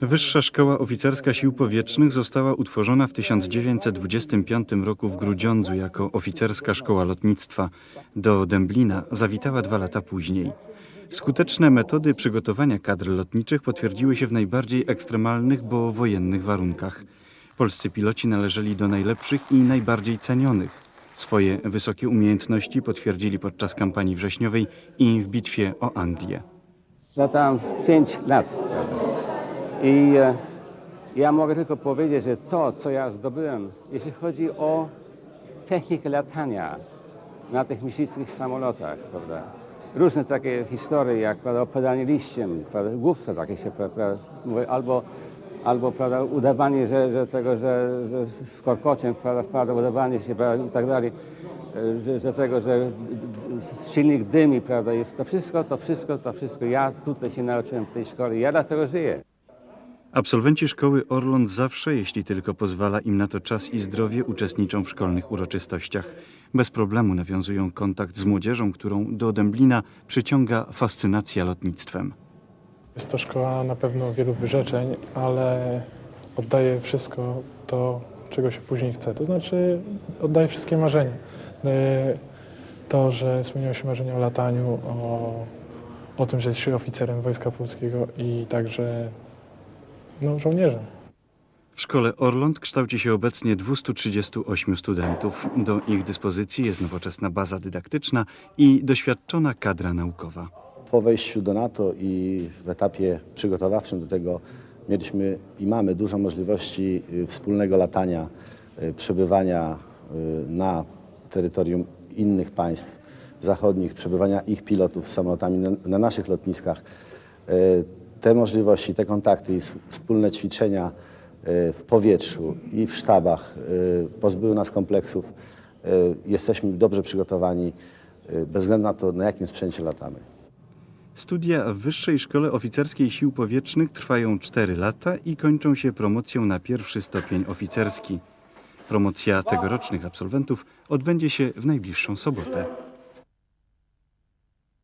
Wyższa Szkoła Oficerska Sił Powietrznych została utworzona w 1925 roku w Grudziądzu jako oficerska szkoła lotnictwa. Do Dęblina zawitała dwa lata później. Skuteczne metody przygotowania kadr lotniczych potwierdziły się w najbardziej ekstremalnych, bo wojennych warunkach. Polscy piloci należeli do najlepszych i najbardziej cenionych. Swoje wysokie umiejętności potwierdzili podczas kampanii wrześniowej i w bitwie o Anglię. Latałem 5 lat. I e, ja mogę tylko powiedzieć, że to, co ja zdobyłem, jeśli chodzi o technikę latania na tych myśliwskich samolotach, prawda? Różne takie historie, jak prawda, opadanie liściem, prawda, głupstwa takie się prawda, albo, albo prawda, udawanie, że, że tego, że, że w korkocie prawda, wpada, udawanie się prawda, i tak dalej, że, że tego, że silnik dymi, prawda, to wszystko, to wszystko, to wszystko, ja tutaj się nauczyłem w tej szkole, ja dlatego żyję. Absolwenci szkoły Orląt zawsze, jeśli tylko pozwala im na to czas i zdrowie, uczestniczą w szkolnych uroczystościach. Bez problemu nawiązują kontakt z młodzieżą, którą do Dęblina przyciąga fascynacja lotnictwem. Jest to szkoła na pewno wielu wyrzeczeń, ale oddaje wszystko to, czego się później chce. To znaczy oddaje wszystkie marzenia. To, że spełniają się marzenia o lataniu, o, o tym, że jest się oficerem Wojska Polskiego i także no, żołnierzem. W szkole Orląt kształci się obecnie 238 studentów. Do ich dyspozycji jest nowoczesna baza dydaktyczna i doświadczona kadra naukowa. Po wejściu do NATO i w etapie przygotowawczym do tego mieliśmy i mamy dużo możliwości y, wspólnego latania, y, przebywania y, na terytorium innych państw zachodnich, przebywania ich pilotów samolotami na, na naszych lotniskach. Te możliwości, te kontakty i wspólne ćwiczenia y, w powietrzu i w sztabach y, pozbyły nas kompleksów. Y, Jesteśmy dobrze przygotowani bez względu na to, na jakim sprzęcie latamy. Studia w Wyższej Szkole Oficerskiej Sił Powietrznych trwają 4 lata i kończą się promocją na pierwszy stopień oficerski. Promocja tegorocznych absolwentów odbędzie się w najbliższą sobotę.